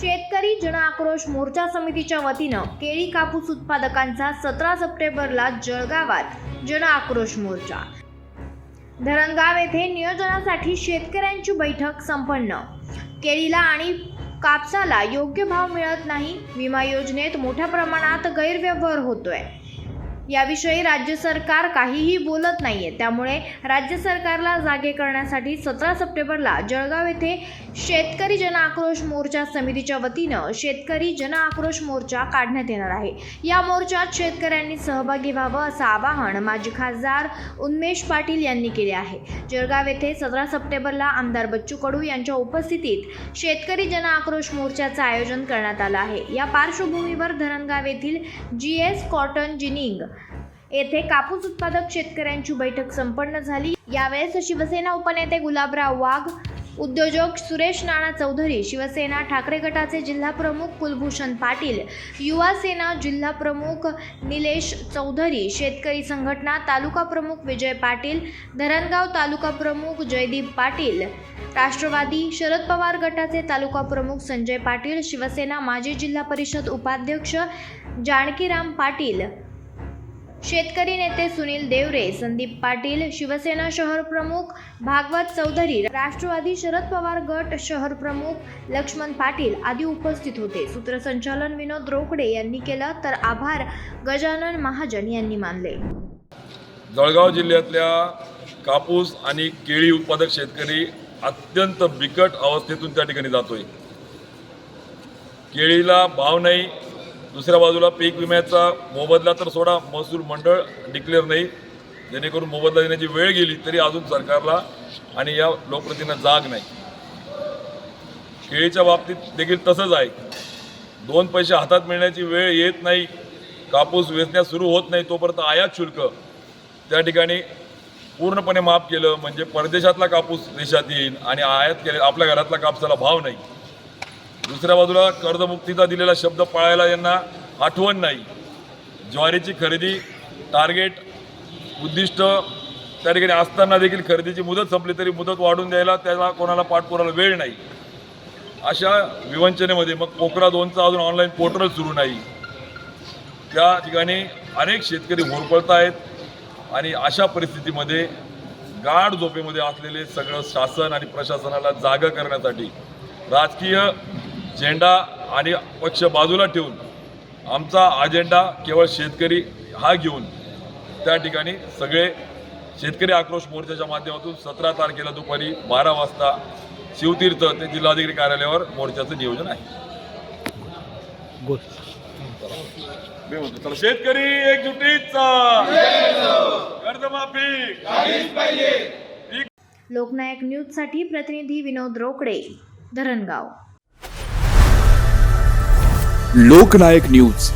शेतकरी जन आक्रोश मोर्चा समितीच्या वतीनं केळी कापूस उत्पादकांचा सतरा सप्टेंबरला जळगावात जन आक्रोश मोर्चा. धरणगाव येथे नियोजनासाठी शेतकऱ्यांची बैठक संपन्न. केळीला आणि कापसाला योग्य भाव मिळत नाही. विमा योजनेत मोठ्या प्रमाणात गैरव्यवहार होतोय. याविषयी राज्य सरकार काहीही बोलत नाही आहे त्यामुळे राज्य सरकारला जागे करण्यासाठी सतरा सप्टेंबरला जळगाव येथे शेतकरी जन आक्रोश मोर्चा समितीच्या वतीनं शेतकरी जन आक्रोश मोर्चा काढण्यात येणार आहे. या मोर्चात शेतकऱ्यांनी सहभागी व्हावं असं आवाहन माजी खासदार उन्मेश पाटील यांनी केले आहे. जळगाव येथे सतरा सप्टेंबरला आमदार बच्चू कडू यांच्या उपस्थितीत शेतकरी जन आक्रोश मोर्चाचं आयोजन करण्यात आलं आहे. या पार्श्वभूमीवर धरणगाव येथील जी एस कॉटन जिनिंग येथे कापूस उत्पादक शेतकऱ्यांची बैठक संपन्न झाली. यावेळेस शिवसेना उपनेते गुलाबराव वाघ उद्योजक सुरेश नाना चौधरी शिवसेना ठाकरे गटाचे जिल्हा प्रमुख कुलभूषण पाटील युवा सेना जिल्हा प्रमुख निलेश चौधरी शेतकरी संघटना तालुका प्रमुख विजय पाटील धरणगाव तालुका प्रमुख जयदीप पाटील राष्ट्रवादी शरद पवार गटाचे तालुका प्रमुख संजय पाटील शिवसेना माजी जिल्हा परिषद उपाध्यक्ष जानकीराम पाटील शेतकरी नेते सुनील देवरे संदीप पाटील शिवसेना शहर प्रमुख भागवत चौधरी राष्ट्रवादी शरद पवार गट शहर प्रमुख लक्ष्मण पाटील आदी उपस्थित होते. सूत्रसंचालन विनोद रोकडे यांनी केलं तर आभार गजानन महाजन यांनी मानले. जळगाव जिल्ह्यातल्या कापूस आणि केळी उत्पादक शेतकरी अत्यंत बिकट अवस्थेतून त्या ठिकाणी जातोय. केळीला भाव नाही दुसऱ्या बाजूला पीक विम्याचा मोबदला तर सोडा महसूल मंडळ डिक्लेअर नाही. जेणेकरून मोबदला देण्याची वेळ गेली तरी अजून सरकारला आणि या लोकप्रतींना जाग नाही. केळीच्या बाबतीत देखील तसंच आहे. दोन पैसे हातात मिळण्याची वेळ येत नाही. कापूस वेचण्यास सुरू होत नाही तोपर्यंत आयात शुल्क. त्या ठिकाणी पूर्णपणे माफ केलं म्हणजे परदेशातला कापूस देशात येईल आणि आयात केले आपल्या घरातला कापसाला भाव नाही. दुसऱ्या बाजूला कर्जमुक्तीचा दिलेला शब्द पाळायला यांना आठवण नाही. ज्वारीची खरेदी टार्गेट उद्दिष्ट त्या ठिकाणी असताना देखील खरेदीची मुदत संपली तरी मुदत वाढून द्यायला त्याला कोणाला पाठपुराला वेळ नाही. अशा विवंचनेमध्ये मग पोकरा दोनचा अजून ऑनलाईन पोर्टल सुरू नाही. त्या ठिकाणी अनेक शेतकरी होरपळत आहेत आणि अशा परिस्थितीमध्ये गाढ झोपेमध्ये असलेले सगळं शासन आणि प्रशासनाला जागा करण्यासाठी राजकीय झेंडा आणि पक्ष बाजूला ठेवून आमचा अजेंडा केवळ शेतकरी हा घेऊन त्या ठिकाणी सगळे शेतकरी आक्रोश मोर्चाच्या माध्यमातून सतरा तारखेला दुपारी बारा वाजता शिवतीर्थ ते जिल्हाधिकारी कार्यालयावर मोर्चाचं नियोजन आहे. शेतकरी एकजुटीचा कर्जमाफी. लोकनायक लोकनायक न्यूजसाठी प्रतिनिधी विनोद रोकडे धरणगाव. लोकनायक न्यूज.